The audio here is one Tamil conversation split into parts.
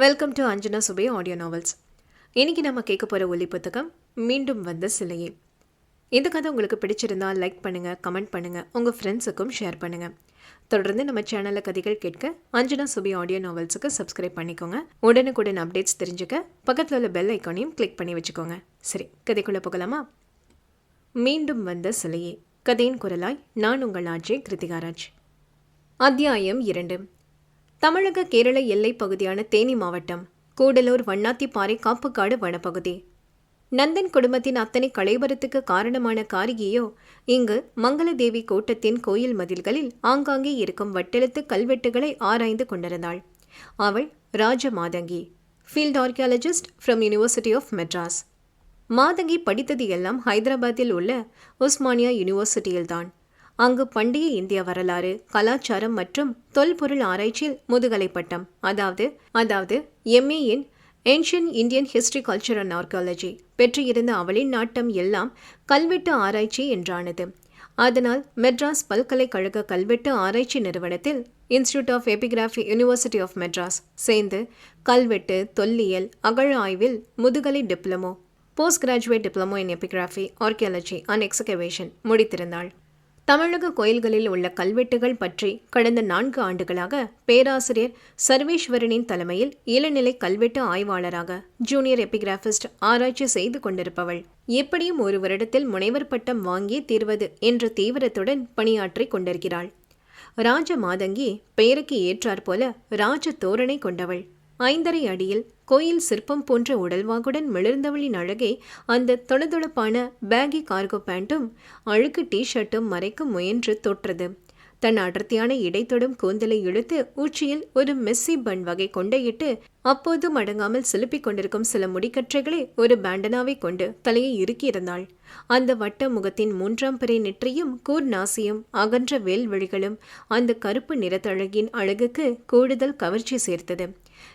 Welcome to Anjana Subhe audio novels இன்னைக்கு நம்ம கேட்க போகிற ஒலி புத்தகம் மீண்டும் வந்த சிலையே. இந்த கதை உங்களுக்கு பிடிச்சிருந்தா லைக் பண்ணுங்கள் கமெண்ட் பண்ணுங்கள் உங்கள் ஃப்ரெண்ட்ஸுக்கும் ஷேர் பண்ணுங்கள் தொடர்ந்து நம்ம சேனலில் கதைகள் கேட்க அஞ்சனா சுபி ஆடியோ நாவல்ஸுக்கு சப்ஸ்கிரைப் பண்ணிக்கோங்க. உடனுக்குடன் அப்டேட்ஸ் தெரிஞ்சுக்க பக்கத்தில் உள்ள பெல் ஐக்கானையும் கிளிக் பண்ணி வச்சுக்கோங்க. சரி கதைக்குள்ளே போகலாமா? மீண்டும் வந்த சிலையே. கதையின் குரலாய் நான் உங்கள் ஆட்சி கிருத்திகாராஜ் அத்தியாயம் இரண்டு. தமிழக கேரள எல்லைப் பகுதியான தேனி மாவட்டம் கூடலூர் வண்ணாத்திப்பாறை காப்புக்காடு வனப்பகுதி. நந்தன் குடும்பத்தின் அத்தனை கலைவரத்துக்கு காரணமான காரிகையோ இங்கு மங்களதேவி கோட்டத்தின் கோயில் மதில்களில் ஆங்காங்கே இருக்கும் வட்டெழுத்து கல்வெட்டுகளை ஆராய்ந்து கொண்டிருந்தாள். அவள் Raja Mathangi field archaeologist from university of Madras Mathangi படித்தது எல்லாம் ஹைதராபாத்தில் உள்ள உஸ்மானியா யூனிவர்சிட்டியில்தான் அங்கு பண்டைய இந்திய வரலாறு கலாச்சாரம் மற்றும் தொல்பொருள் ஆராய்ச்சியில் முதுகலை பட்டம். அதாவது அதாவது MA in ancient Indian history culture and archaeology பெற்றிருந்த அவளின் நாட்டம் எல்லாம் கல்வெட்டு ஆராய்ச்சி என்றானது. அதனால் மெட்ராஸ் பல்கலைக்கழக கல்வெட்டு ஆராய்ச்சி நிறுவனத்தில் institute of epigraphy university of Madras சேர்ந்து கல்வெட்டு தொல்லியல் அகழ ஆய்வில் முதுகலை diploma post graduate diploma in epigraphy archaeology and excavation முடித்திருந்தாள். தமிழக கோயில்களில் உள்ள கல்வெட்டுகள் பற்றி கடந்த நான்கு ஆண்டுகளாக பேராசிரியர் சர்வேஸ்வரனின் தலைமையில் இளநிலை கல்வெட்டு ஆய்வாளராக ஜூனியர் எபிகிராபிஸ்ட் ஆராய்ச்சி செய்து கொண்டிருப்பவள். எப்படியும் ஒரு வருடத்தில் முனைவர் பட்டம் வாங்கியே தீர்வது என்ற தீவிரத்துடன் பணியாற்றி கொண்டிருக்கிறாள். ராஜ மாதங்கி பெயருக்கு ஏற்றாற்போல ராஜ தோரணை கொண்டவள். ஐந்தரை அடியில் கோயில் சிற்பம் போன்ற உடல்வாகுடன் மிளர்ந்தவளின் அழகை அந்த தொளதொளப்பான பேகி கார்கோ பேண்ட்டும் அழுக்கு டி ஷர்ட்டும் மறைக்க முயன்று தோற்றது. தன் அடர்த்தியான இடைத்தொடும் கூந்தலை இழுத்து உச்சியில் ஒரு மெஸ்ஸி பன் வகை கொண்டையிட்டு அப்போதும் அடங்காமல் சிலுப்பிக் கொண்டிருக்கும் சில முடிக்கற்றைகளை ஒரு பேண்டனாவை கொண்டு தலையை இறுக்கியிருந்தாள் அந்த வட்ட முகத்தின் மூன்றாம் பிறை நெற்றியும் கூர் நாசியும் அகன்ற வேல்வழிகளும் அந்த கருப்பு நிறத்தழகின் அழகுக்கு கூடுதல் கவர்ச்சி சேர்த்தது.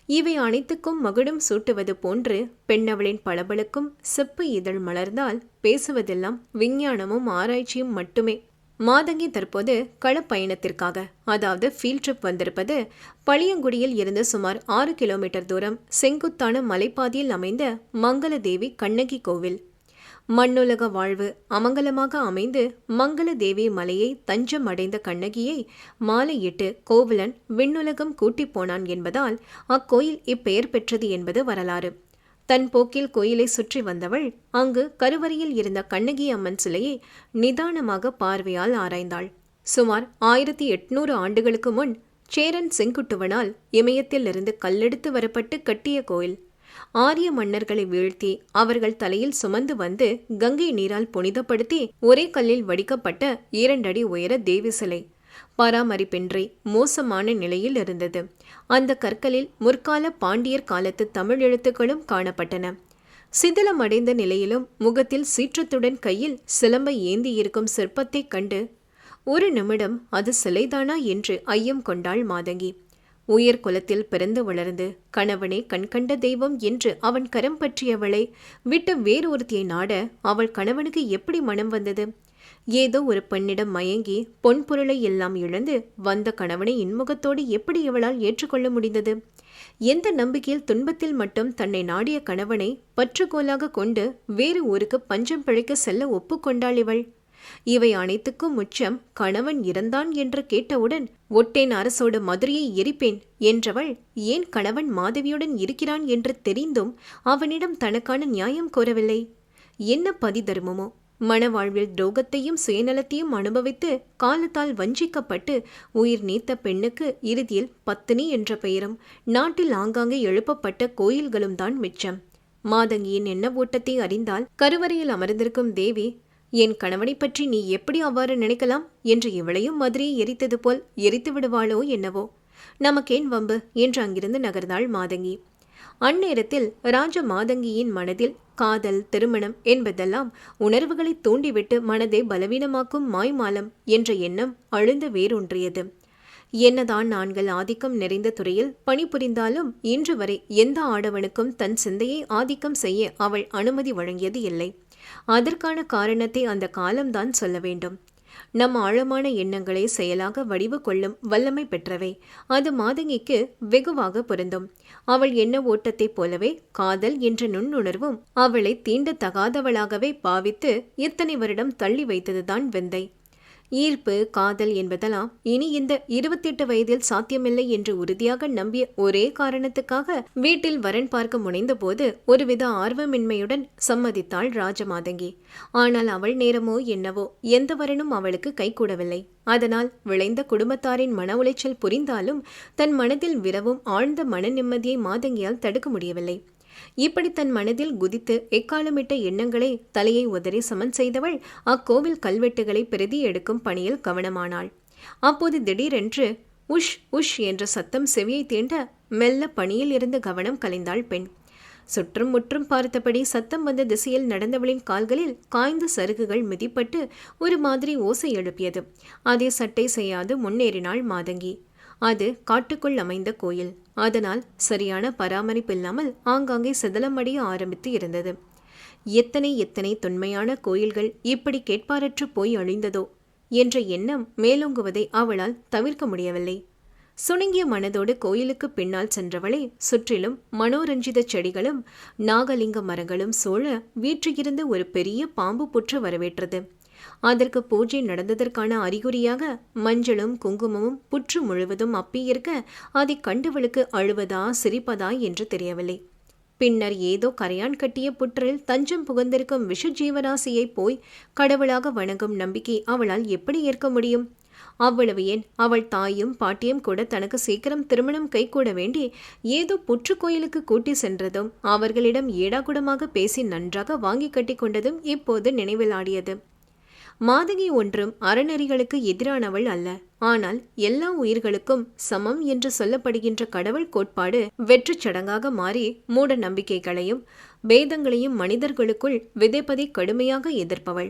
இவை அனைத்துக்கும் மகுடம் சூட்டுவது போன்று பெண்ணவளின் பளபளுக்கும் செப்பு இதழ் மலர்ந்தால் பேசுவதெல்லாம் விஞ்ஞானமும் ஆராய்ச்சியும் மட்டுமே மாதங்கி தற்போது களப்பயணத்திற்காக அதாவது ஃபீல்ட் ட்ரிப் வந்திருப்பது பழியங்குடியில் இருந்து சுமார் ஆறு கிலோமீட்டர் தூரம் செங்குத்தான மலைப்பாதையில் அமைந்த மங்களதேவி கண்ணகி கோவில். மண்ணுலக வாழ்வு அமங்கலமாக அமைந்து மங்களதேவி மலையை தஞ்சம் அடைந்த கண்ணகியை மாலையிட்டு கோவலன் விண்ணுலகம் கூட்டிப் போனான் என்பதால் அக்கோயில் இப்பெயர் பெற்றது என்பது வரலாறு. தன் போக்கில் கோயிலை சுற்றி வந்தவள் அங்கு கருவறையில் இருந்த கண்ணகி அம்மன் சிலையை நிதானமாக பார்வையால் ஆராய்ந்தாள். சுமார் ஆயிரத்தி எட்நூறு ஆண்டுகளுக்கு முன் சேரன் செங்குட்டுவனால் இமயத்திலிருந்து கல்லெடுத்து வரப்பட்டு கட்டிய கோயில். ஆரிய மன்னர்களை வீழ்த்தி அவர்கள் தலையில் சுமந்து வந்து கங்கை நீரால் புனிதப்படுத்தி ஒரே கல்லில் வடிக்கப்பட்ட இரண்டடி உயர தேவி சிலை. பராமரிப்பின்றி மோசமான நிலையில் இருந்தது. அந்த கற்களில் முற்கால பாண்டியர் காலத்து தமிழ் எழுத்துக்களும் காணப்பட்டன. சிதிலமடைந்த நிலையிலும் முகத்தில் சீற்றத்துடன் கையில் சிலம்பை ஏந்தி இருக்கும் சிற்பத்தைக் கண்டு ஒரு நிமிடம் அது சிலைதானா? என்று ஐயம் கொண்டாள் மாதங்கி. உயர் குலத்தில் பிறந்து வளர்ந்து கணவனே கண்கண்ட தெய்வம் என்று அவன் கரம் பற்றியவளை விட்டு வேறொருத்தியை நாட அவள் கணவனுக்கு எப்படி மனம் வந்தது? ஏதோ ஒரு பெண்ணிடம் மயங்கி பொன் பொருளை எல்லாம் இழந்து வந்த கணவனை இன்முகத்தோடு எப்படி இவளால் ஏற்றுக்கொள்ள முடிந்தது? எந்த நம்பிக்கையில் துன்பத்தில் மட்டும் தன்னை நாடிய கணவனை பற்றுக்கோலாக கொண்டு வேறு ஊருக்கு பஞ்சம் பிழைக்க செல்ல ஒப்புக்கொண்டாள் இவள்? இவை அனைத்துக்கும் உச்சம் கணவன் இறந்தான் என்று கேட்டவுடன் ஒட்டேன் அரசோடு மதுரையை எரிப்பேன் என்றவள் ஏன் கணவன் மாதவியுடன் இருக்கிறான் என்று தெரிந்தும் அவனிடம் தனக்கான நியாயம் கோரவில்லை. என்ன பதி தர்மமோ? மணவாழ்வில் துரோகத்தையும் சுயநலத்தையும் அனுபவித்து காலத்தால் வஞ்சிக்கப்பட்டு உயிர் நீத்த பெண்ணுக்கு இறுதியில் பத்தினி என்ற பெயரும் நாட்டில் ஆங்காங்கே எழுப்பப்பட்ட கோயில்களும் தான் மிச்சம். மாதங்கியின் எண்ண ஓட்டத்தை அறிந்தால் கருவறையில் அமர்ந்திருக்கும் தேவி என் கணவனை பற்றி நீ எப்படி அவ்வாறு நினைக்கலாம் என்று இவளையும் மதுரையை எரித்தது போல் எரித்து விடுவாளோ என்னவோ. நமக்கேன் வம்பு என்று அங்கிருந்து நகர்ந்தாள் மாதங்கி. அந்நேரத்தில் ராஜ மாதங்கியின் மனதில் காதல் திருமணம் என்பதெல்லாம் உணர்வுகளை தூண்டிவிட்டு மனதை பலவீனமாக்கும் மாய்மாலம் என்ற எண்ணம் அழுந்த வேரூன்றியது. என்னதான் நான்கள் ஆதிக்கம் நிறைந்த துறையில் பணிபுரிந்தாலும் இன்று வரை எந்த ஆடவனுக்கும் தன் சிந்தையை ஆதிக்கம் செய்ய அவள் அனுமதி வழங்கியது இல்லை. அதற்கான காரணத்தை அந்த காலம்தான் சொல்ல வேண்டும். நம் ஆழமான எண்ணங்களை செயலாக வடிவு கொள்ளும் வல்லமை பெற்றவை. அது மாதங்கிக்கு வெகுவாக பொருந்தும். அவள் எண்ண ஓட்டத்தைப் போலவே காதல் என்ற நுண்ணுணர்வும் அவளை தீண்டத்தகாதவளாகவே பாவித்து இத்தனை வருடம் தள்ளி வைத்ததுதான் வெந்தை. ஈர்ப்பு காதல் என்பதெல்லாம் இனி இந்த இருபத்தெட்டு வயதில் சாத்தியமில்லை என்று உறுதியாக நம்பிய ஒரே காரணத்துக்காக வீட்டில் வரன் பார்க்க முனைந்தபோது ஒருவித ஆர்வமின்மையுடன் சம்மதித்தாள் ராஜமாதங்கி. ஆனால் அவள் நேரமோ என்னவோ எந்த வரனும் அவளுக்கு கைகூடவில்லை. அதனால் விளைந்த குடும்பத்தாரின் மன உளைச்சல் புரிந்தாலும் தன் மனதில் விரவும் ஆழ்ந்த மன நிம்மதியை மாதங்கியால் தடுக்க முடியவில்லை. இப்படி தன் மனதில் குதித்து எக்காலமிட்ட எண்ணங்களை தலையை உதறி சமன் செய்தவள் அக்கோவில் கல்வெட்டுகளை பிரதி எடுக்கும் பணியில் கவனமானாள். அப்போது திடீரென்று உஷ் உஷ் என்ற சத்தம் செவியை தீண்ட மெல்ல பணியில் இருந்து கவனம் கலைந்தாள் பெண். சுற்றும் முற்றும் பார்த்தபடி சத்தம் வந்த திசையில் நடந்தவளின் கால்களில் காய்ந்த சருகுகள் மிதிப்பட்டு ஒரு மாதிரி ஓசை எழுப்பியது. அதை சட்டை செய்யாது முன்னேறினாள் மாதங்கி. அது காட்டுக்குள் அமைந்த கோயில். அதனால் சரியான பராமரிப்பு இல்லாமல் ஆங்காங்கே சிதலமடைய ஆரம்பித்து இருந்தது. எத்தனை எத்தனை தொன்மையான கோயில்கள் இப்படி கேட்பாரற்று போய் அழிந்ததோ என்ற எண்ணம் மேலோங்குவதை அவளால் தவிர்க்க முடியவில்லை. சுணங்கிய மனதோடு கோயிலுக்கு பின்னால் சென்றவளே சுற்றிலும் மனோரஞ்சித செடிகளும் நாகலிங்க மரங்களும் சூழ வீற்றிருந்த ஒரு பெரிய பாம்பு புற்று வரவேற்றது. அதற்கு பூஜை நடந்ததற்கான அறிகுறியாக மஞ்சளும் குங்குமமும் புற்று முழுவதும் அப்பியிருக்க அதை கண்டவளுக்கு அழுவதா சிரிப்பதா என்று தெரியவில்லை. பின்னர் ஏதோ கரையான் கட்டிய புற்றில் தஞ்சம் புகந்திருக்கும் விஷ ஜீவராசியை போய் கடவுளாக வணங்கும் நம்பிக்கை அவளால் எப்படி ஏற்க முடியும்? அவ்வளவு ஏன்? அவள் தாயும் பாட்டியும் கூட தனக்கு சீக்கிரம் திருமணம் கைகூட வேண்டி ஏதோ புற்று கோயிலுக்கு கூட்டி சென்றதும் அவர்களிடம் ஏடாகுடமாக பேசி நன்றாக வாங்கி கட்டி கொண்டதும் இப்போது நினைவில் ஆடியது மாதகி ஒன்றும் அறநெறிகளுக்கு எதிரானவள் அல்ல. ஆனால் எல்லா உயிர்களுக்கும் சமம் என்று சொல்லப்படுகின்ற கடவுள் கோட்பாடு வெற்றுச் சடங்காக மாறி மூட நம்பிக்கைகளையும் பேதங்களையும் மனிதர்களுக்குள் விதைப்பதை கடுமையாக எதிர்ப்பவள்.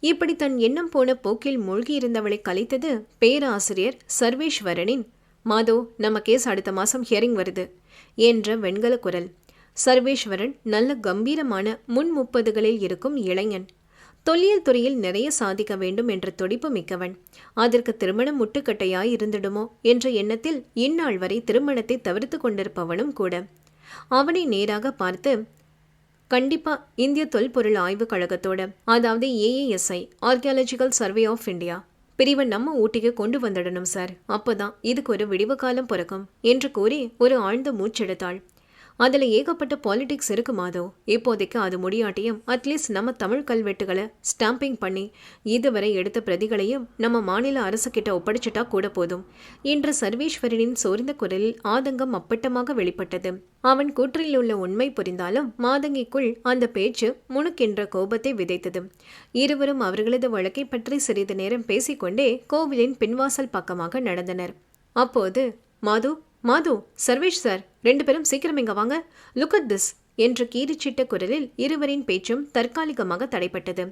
இப்படி தன் எண்ணம் போன போக்கில் மூழ்கியிருந்தவளை கலைத்தது பேராசிரியர் சர்வேஸ்வரனின் மாதோ நம்ம கேஸ் அடுத்த மாசம் ஹியரிங் வருது என்ற வெண்கல குரல். சர்வேஸ்வரன் நல்ல கம்பீரமான முன் முப்பதுகளில் இருக்கும் இளைஞன். தொல்லியல் துறையில் நிறைய சாதிக்க வேண்டும் என்ற துடிப்பு மிக்கவன். அதற்கு திருமணம் முட்டுக்கட்டையாய் இருந்திடுமோ என்ற எண்ணத்தில் இந்நாள் வரை திருமணத்தை தவிர்த்து கொண்டிருப்பவனும் கூட. அவனை நேராக பார்த்து கண்டிப்பா இந்திய தொல்பொருள் ஆய்வுக் கழகத்தோட அதாவது AASI archaeological survey of India பிரிவை நம்ம ஊட்டிக்கு கொண்டு வந்துடணும் சார். அப்போதான் இதுக்கு ஒரு விடிவு காலம் பிறக்கும் என்று கூறி ஒரு ஆழ்ந்த மூச்செடுத்தாள். அதில் ஏகப்பட்ட பாலிடிக்ஸ் இருக்குமாதோ இப்போதைக்கு அது முடியாட்டியும் அட்லீஸ்ட் நம்ம தமிழ் கல்வெட்டுகளை ஸ்டாம்பிங் பண்ணி இதுவரை எடுத்த பிரதிகளையும் நம்ம மாநில அரசு கிட்ட ஒப்படைச்சிட்டா கூட போதும். என்ற சர்வேஸ்வரனின் சோர்ந்த குரலில் ஆதங்கம் அப்பட்டமாக வெளிப்பட்டது. அவன் கூற்றில் உள்ள உண்மை புரிந்தாலும் மாதங்கிக்குள் அந்த பேச்சு முணுக்கென்ற கோபத்தை விதைத்தது. இருவரும் அவர்களது வழக்கை பற்றி சிறிது நேரம் பேசிக்கொண்டே கோவிலின் பின்வாசல் பக்கமாக நடந்தனர். அப்போது மாது மாது சர்வேஷ் சார் ரெண்டு பேரும் சீக்கிரம் இங்க வாங்க. லுக் அட் திஸ் என்று கீரிச்சிட்ட குரலில் இருவரின் பேச்சும் தற்காலிகமாக தடைப்பட்டது.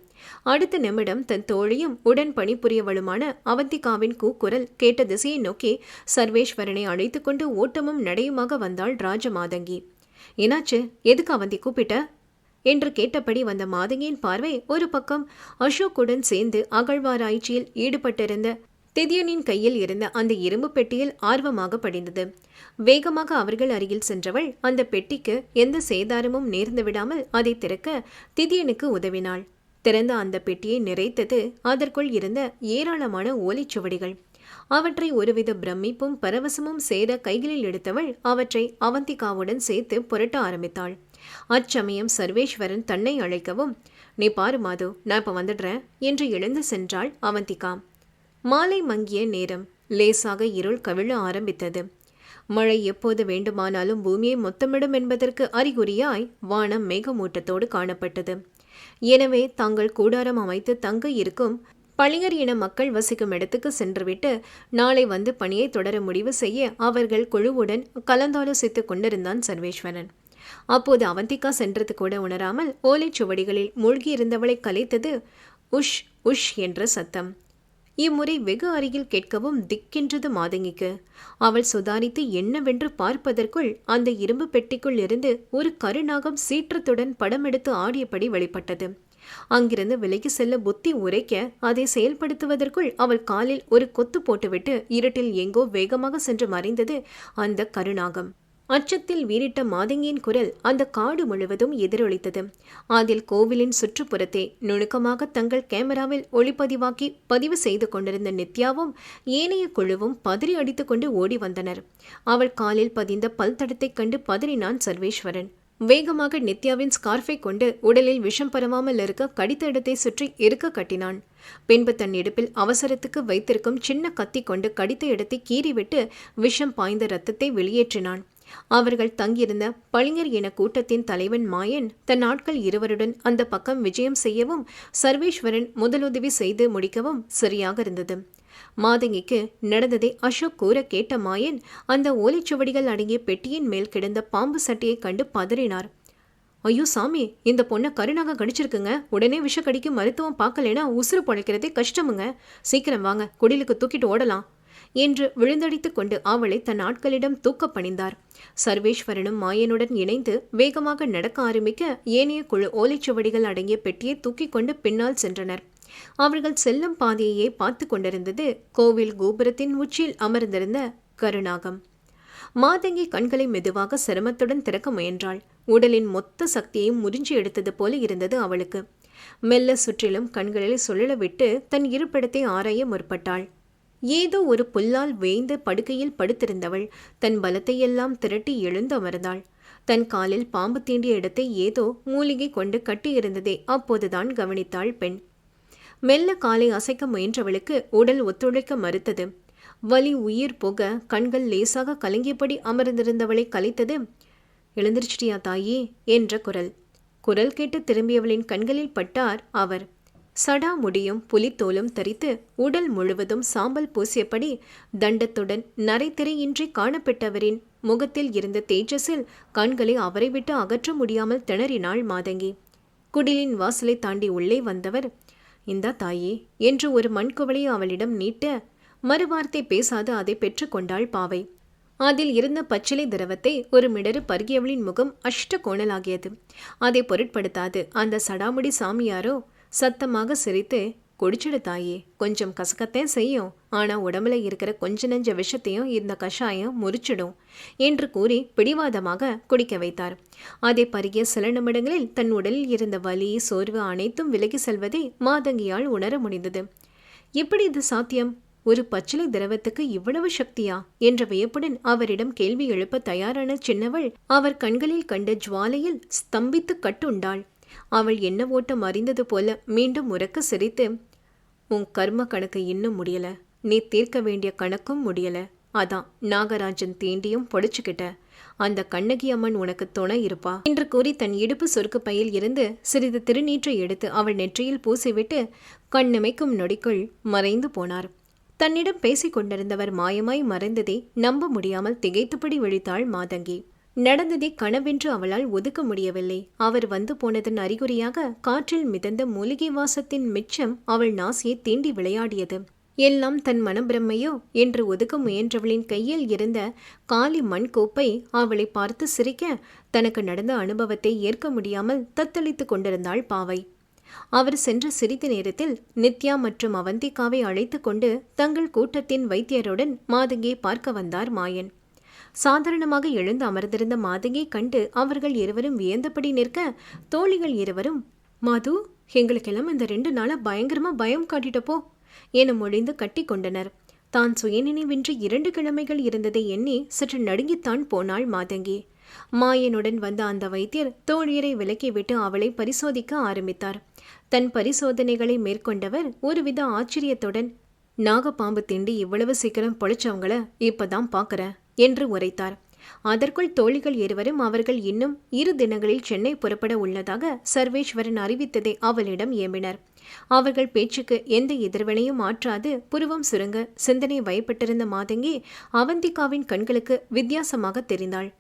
அடுத்த நிமிடம் தன் தோழியும் உடன் பணிபுரியவளுமான அவந்திகாவின் கூக்குரல் கேட்ட திசையை நோக்கி சர்வேஸ்வரனை அழைத்து கொண்டு ஓட்டமும் நடையுமாக வந்தாள் ராஜமாதங்கி. என்னாச்சு? எதுக்கு அவந்தி கூப்பிட்ட? என்று கேட்டபடி வந்த மாதங்கியின் பார்வை ஒரு பக்கம் அசோக்குடன் சேர்ந்து அகழ்வாராய்ச்சியில் ஈடுபட்டிருந்த திதியனின் கையில் இருந்த அந்த இரும்பு பெட்டியில் ஆர்வமாக படிந்தது. வேகமாக அவர்கள் அருகில் சென்றவள் அந்த பெட்டிக்கு எந்த சேதாரமும் நேர்ந்து விடாமல் அதை திறக்க திதியனுக்கு உதவினாள். திறந்த அந்த பெட்டியை நிறைத்தது அதற்குள் இருந்த ஏராளமான ஓலைச்சுவடிகள் அவற்றை ஒருவித பிரமிப்பும் பரவசமும் சேர கைகளில் எடுத்தவள் அவற்றை அவந்திகாவுடன் சேர்த்து புரட்ட ஆரம்பித்தாள். அச்சமயம் சர்வேஸ்வரன் தன்னை அழைக்கவும் நீ பாரு மாது நான் இப்ப வந்துடுறேன் என்று எழுந்து சென்றாள் அவந்திகா. மாலை மங்கிய நேரம். லேசாக இருள் கவிழ ஆரம்பித்தது. மழை எப்போது வேண்டுமானாலும் பூமியை மொத்தமிடும் என்பதற்கு அறிகுறியாய் வானம் மேகமூட்டத்தோடு காணப்பட்டது. எனவே தாங்கள் கூடாரம் அமைத்து தங்க இருக்கும் பழியர் இன மக்கள் வசிக்கும் இடத்துக்கு சென்றுவிட்டு நாளை வந்து பணியை தொடர முடிவு செய்ய அவர்கள் குழுவுடன் கலந்தாலோசித்துக் கொண்டிருந்தான் சர்வேஸ்வரன். அப்போது அவந்திகா சென்றது கூட உணராமல் ஓலைச்சுவடிகளில் மூழ்கியிருந்தவளை கலைத்தது உஷ் உஷ் என்ற சத்தம். இம்முறை வெகு அருகில் கேட்கவும் திக்கின்றது மாதங்கிக்கு. அவள் சுதாரித்து என்னவென்று பார்ப்பதற்குள் அந்த இரும்பு பெட்டிக்குள் இருந்து ஒரு கருநாகம் சீற்றத்துடன் படம் எடுத்து ஆடியபடி வெளிப்பட்டது. அங்கிருந்து விலகி செல்ல புத்தி உரைக்க அதை செயல்படுத்துவதற்குள் அவள் காலில் ஒரு கொத்து போட்டுவிட்டு இருட்டில் எங்கோ வேகமாக சென்று மறைந்தது அந்த கருநாகம். அச்சத்தில் வீறிட்ட மாதங்கியின் குரல் அந்த காடு முழுவதும் எதிரொலித்தது. அதில் கோவிலின் சுற்றுப்புறத்தை நுணுக்கமாக தங்கள் கேமராவில் ஒளிப்பதிவாக்கி பதிவு செய்து கொண்டிருந்த நித்யாவும் ஏனைய குழுவும் பதறி அடித்துக்கொண்டு ஓடி வந்தனர். அவள் காலில் பதிந்த பல் தடத்தைக் கண்டு பதறினான் சர்வேஸ்வரன். வேகமாக நித்யாவின் ஸ்கார்ஃபை கொண்டு உடலில் விஷம் பரவாமல் இருக்க கடித்த இடத்தை சுற்றி இருக்க கட்டினான். பின்பு தன் இடுப்பில் அவசரத்துக்கு வைத்திருக்கும் சின்ன கத்தி கொண்டு கடித்த இடத்தை கீறிவிட்டு விஷம் பாய்ந்த ரத்தத்தை வெளியேற்றினான். அவர்கள் தங்கியிருந்த பளிங்கர் என கூட்டத்தின் தலைவன் மாயன் தன் ஆட்கள் இருவருடன் அந்த பக்கம் விஜயம் செய்யவும் சர்வேஸ்வரன் முதலுதவி செய்து முடிக்கவும் சரியாக இருந்தது. மாதங்கிக்கு நடந்ததை அசோக் கூற கேட்ட மாயன் அந்த ஓலைச்சுவடிகள் அடங்கிய பெட்டியின் மேல் கிடந்த பாம்பு சட்டையை கண்டு பதறினார். ஐயோ சாமி இந்த பொண்ணை கருணாக கடிச்சிருக்குங்க. உடனே விஷக்கடிக்கு மருத்துவம் பார்க்கலனா உசுறு பழைக்கிறதே கஷ்டமுங்க. சீக்கிரம் வாங்க குடிலுக்கு தூக்கிட்டு ஓடலாம். என்று விழுந்தடித்துக் கொண்டு அவளை தன் ஆட்களிடம் தூக்க பணிந்தார். சர்வேஸ்வரனும் மாயனுடன் இணைந்து வேகமாக நடக்க ஆரம்பிக்க ஏனைய குழு ஓலைச்சுவடிகள் அடங்கிய பெட்டியை தூக்கிக் கொண்டு பின்னால் சென்றனர். அவர்கள் செல்லும் பாதையையே பார்த்து கொண்டிருந்தது கோவில் கோபுரத்தின் உச்சியில் அமர்ந்திருந்த கருணாகம் மாதங்கி கண்களை மெதுவாக சிரமத்துடன் திறக்க முயன்றாள். உடலின் மொத்த சக்தியையும் முறிஞ்சி எடுத்தது போல இருந்தது அவளுக்கு. மெல்ல சுற்றிலும் கண்களில் சுழல விட்டு தன் இருப்பிடத்தை ஆராய முற்பட்டாள். ஏதோ ஒரு புல்லால் வேய்ந்து படுக்கையில் படுத்திருந்தவள் தன் பலத்தையெல்லாம் திரட்டி எழுந்து அமர்ந்தாள் தன் காலில் பாம்பு தீண்டிய இடத்தை ஏதோ மூலிகை கொண்டு கட்டியிருந்ததே அப்போதுதான் கவனித்தாள் பெண். மெல்ல காலை அசைக்க முயன்றவளுக்கு உடல் ஒத்துழைக்க மறுத்தது. வலி உயிர் போக கண்கள் லேசாக கலங்கியபடி அமர்ந்திருந்தவளை கலைத்தது எழுந்திருச்சிட்டியா தாயே? என்ற குரல். குரல் கேட்டு திரும்பியவளின் கண்களில் பட்டார் அவர். சடாமுடியும் புலித்தோலும் தரித்து உடல் முழுவதும் சாம்பல் பூசியபடி தண்டத்துடன் நரைத்திரையின்றி காணப்பட்டவரின் முகத்தில் இருந்த தேஜஸில் கண்களை அவரை விட்டு அகற்ற முடியாமல் திணறினாள் மாதங்கி. குடிலின் வாசலை தாண்டி உள்ளே வந்தவர் இந்தா தாயே என்று ஒரு மண்குவளை அவளிடம் நீட்ட மறுவார்த்தை பேசாது அதை பெற்றுக்கொண்டாள் பாவை. அதில் இருந்த பச்சிலை திரவத்தை ஒரு மிடறு பருகியவளின் முகம் அஷ்ட கோணலாகியது அதை பொருட்படுத்தாது அந்த சடாமுடி சாமியாரோ சத்தமாக சிரித்து குடிச்சிடு தாயே கொஞ்சம் கசக்கத்தேன் செய்யும். ஆனா உடம்புல இருக்கிற கொஞ்ச நெஞ்ச விஷத்தையும் இந்த கஷாயம் முறிச்சிடும் என்று கூறி பிடிவாதமாக குடிக்க வைத்தார். அதை பருகிய சில நிமிடங்களில் தன் உடலில் இருந்த வலி சோர்வு அனைத்தும் விலகி செல்வதை மாதங்கியால் உணர முடிந்தது. எப்படி இது சாத்தியம்? ஒரு பச்சிலை திரவத்துக்கு இவ்வளவு சக்தியா? என்ற வியப்புடன் அவரிடம் கேள்வி எழுப்ப தயாரான சின்னவள் அவர் கண்களில் கண்ட ஜுவாலையில் ஸ்தம்பித்து கட்டுண்டாள். அவள் என்ன ஓட்டம் அறிந்தது போல மீண்டும் உறக்க சிரித்து உன் கர்ம கணக்கு இன்னும் முடியல. நீ தீர்க்க வேண்டிய கணக்கும் முடியல. அதான் நாகராஜன் தீண்டியும் பொடிச்சுக்கிட்ட. அந்த கண்ணகி அம்மன் உனக்கு துணை இருப்பா? என்று கூறி தன் இடுப்பு சொருக்கு பையில் இருந்து சிறிது திருநீற்றை எடுத்து அவள் நெற்றியில் பூசிவிட்டு கண்ணிமைக்கும் நொடிக்குள் மறைந்து போனார். தன்னிடம் பேசிக் கொண்டிருந்தவர் மாயமாய் மறைந்ததை நம்ப முடியாமல் திகைத்துப்படி விழித்தாள் மாதங்கி. நடந்ததை கனவென்று அவளால் ஒதுக்க முடியவில்லை. அவர் வந்து போனதன் அறிகுறியாக காற்றில் மிதந்த மூலிகை வாசத்தின் மிச்சம் அவள் நாசியை தீண்டி விளையாடியது. எல்லாம் தன் மனப்பிரமையோ என்று ஒதுக்க முயன்றவளின் கையில் இருந்த காலி மண் கோப்பை அவளை பார்த்து சிரிக்க தனக்கு நடந்த அனுபவத்தை ஏற்க முடியாமல் தத்தளித்துக் கொண்டிருந்தாள் பாவை. அவர் சென்ற சிறிது நேரத்தில் நித்யா மற்றும் அவந்திகாவை அழைத்து கொண்டு தங்கள் கூட்டத்தின் வைத்தியருடன் மாதங்கியை பார்க்க வந்தார் மாயன். சாதாரணமாக எழுந்து அமர்ந்திருந்த மாதங்கியை கண்டு அவர்கள் இருவரும் வியந்தபடி நிற்க தோழிகள் இருவரும் மாது எங்களுக்கெல்லாம் இந்த ரெண்டு நாளாக பயங்கரமா பயம் காட்டிட்டப்போ என மொழிந்து கட்டி கொண்டனர். தான் சுயநினைவின்றி இரண்டு கிழமைகள் இருந்ததை எண்ணி சற்று நடுங்கித்தான் போனாள் மாதங்கி. மாயனுடன் வந்த அந்த வைத்தியர் தோழியரை விலக்கிவிட்டு அவளை பரிசோதிக்க ஆரம்பித்தார். தன் பரிசோதனைகளை மேற்கொண்டவர் ஒருவித ஆச்சரியத்துடன் நாகப்பாம்பு திண்டி இவ்வளவு சீக்கிரம் பொழைச்சவங்கள இப்பதான் பார்க்குறேன் என்று உரைத்தார். அதற்குள் தோழிகள் இருவரும் அவர்கள் இன்னும் இரு தினங்களில் சென்னை புறப்பட உள்ளதாக சர்வேஸ்வரன் அறிவித்ததை அவளிடம் ஏம்பினர். அவர்கள் பேச்சுக்கு எந்த எதிர்வினையும் ஆற்றாது புருவம் சுருங்க சிந்தனை வயப்பட்டிருந்த மாதங்கி அவந்திகாவின் கண்களுக்கு வித்தியாசமாக தெரிந்தாள்.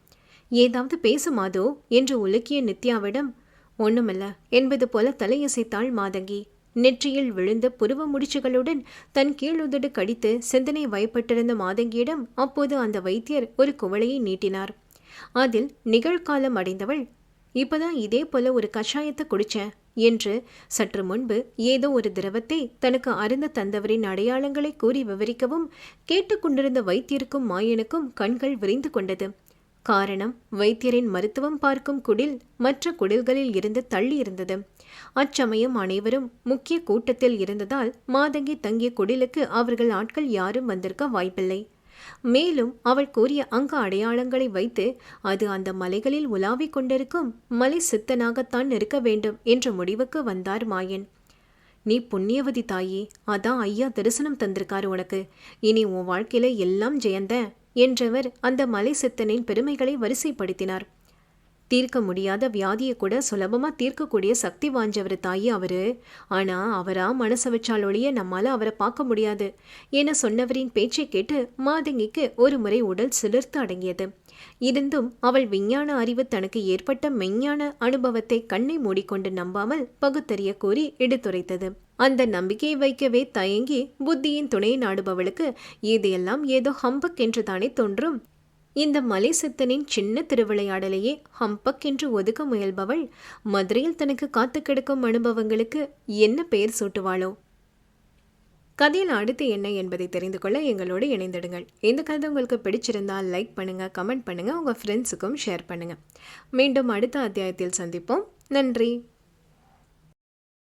ஏதாவது பேசுமாதோ என்று உலுக்கிய நித்யாவிடம் ஒண்ணுமில்ல என்பது போல தலையசைத்தாள் மாதங்கி. நெற்றியில் விழுந்த புருவ முடிச்சுகளுடன் தன் கீழுதடு கடித்து சிந்தனை வயப்பட்டிருந்த மாதங்கியிடம் அப்போது அந்த வைத்தியர் ஒரு குவளையை நீட்டினார். அதில் நிகழ்காலம் அடைந்தவள் இப்பதான் இதே போல ஒரு கஷாயத்தை குடிச்சேன் என்று சற்று முன்பு ஏதோ ஒரு திரவத்தை தனக்கு அருந்த தந்தவரின் அடையாளங்களை கூறி விவரிக்கவும் கேட்டுக்கொண்டிருந்த வைத்தியருக்கும் மாயனுக்கும் கண்கள் விரிந்து கொண்டது. காரணம் வைத்தியரின் மருத்துவம் பார்க்கும் குடில் மற்ற குடில்களில் இருந்து தள்ளி இருந்தது. அச்சமயம் அனைவரும் முக்கிய கூட்டத்தில் இருந்ததால் மாதங்கி தங்கிய குடிலுக்கு அவர்கள் ஆட்கள் யாரும் வந்திருக்க வாய்ப்பில்லை. மேலும் அவள் கூறிய அங்க அடையாளங்களை வைத்து அது அந்த மலைகளில் உலாவிக் கொண்டிருக்கும் மலை சித்தனாகத்தான் இருக்க வேண்டும் என்ற முடிவுக்கு வந்தார் மாயன். நீ புண்ணியவதி தாயி அதான் ஐயா தரிசனம் தந்திருக்காரு உனக்கு. இனி உன் வாழ்க்கையில எல்லாம் ஜெயந்த என்றவர் அந்த மலை சித்தனின் பெருமைகளை வரிசைப்படுத்தினார். தீர்க்க முடியாத வியாதியை கூட சுலபமா தீர்க்கக்கூடிய சக்தி வாஞ்சவர் தாயி அவரு. ஆனா அவரா மனச வச்சால் ஒழிய நம்மால அவரை பார்க்க முடியாது என சொன்னவரின் பேச்சை கேட்டு மாதங்கிக்கு ஒரு முறை உடல் சிலிர்த்து அடங்கியது. இருந்தும் அவள் விஞ்ஞான அறிவு தனக்கு ஏற்பட்ட மெஞ்ஞான அனுபவத்தை கண்ணை மூடிக்கொண்டு நம்பாமல் பகுத்தறிய கூறி எடுத்துரைத்தது. அந்த நம்பிக்கையை வைக்கவே தயங்கி புத்தியின் துணை நாடுபவளுக்கு இதையெல்லாம் ஏதோ ஹம்பக் என்று தானே தோன்றும். இந்த மலை சித்தனின் சின்ன திருவிளையாடலையே ஹம்பக் என்று ஒதுக்க முயல்பவள் மதுரையில் தனக்கு காத்து கிடக்கும் அனுபவங்களுக்கு என்ன பெயர் சூட்டுவாளோ? கதையில் அடுத்து என்ன என்பதை தெரிந்து கொள்ள எங்களோடு இணைந்திடுங்கள். இந்த கதை உங்களுக்கு பிடிச்சிருந்தால் லைக் பண்ணுங்கள் கமெண்ட் பண்ணுங்கள் உங்கள் ஃப்ரெண்ட்ஸுக்கும் ஷேர் பண்ணுங்கள் மீண்டும் அடுத்த அத்தியாயத்தில் சந்திப்போம். நன்றி.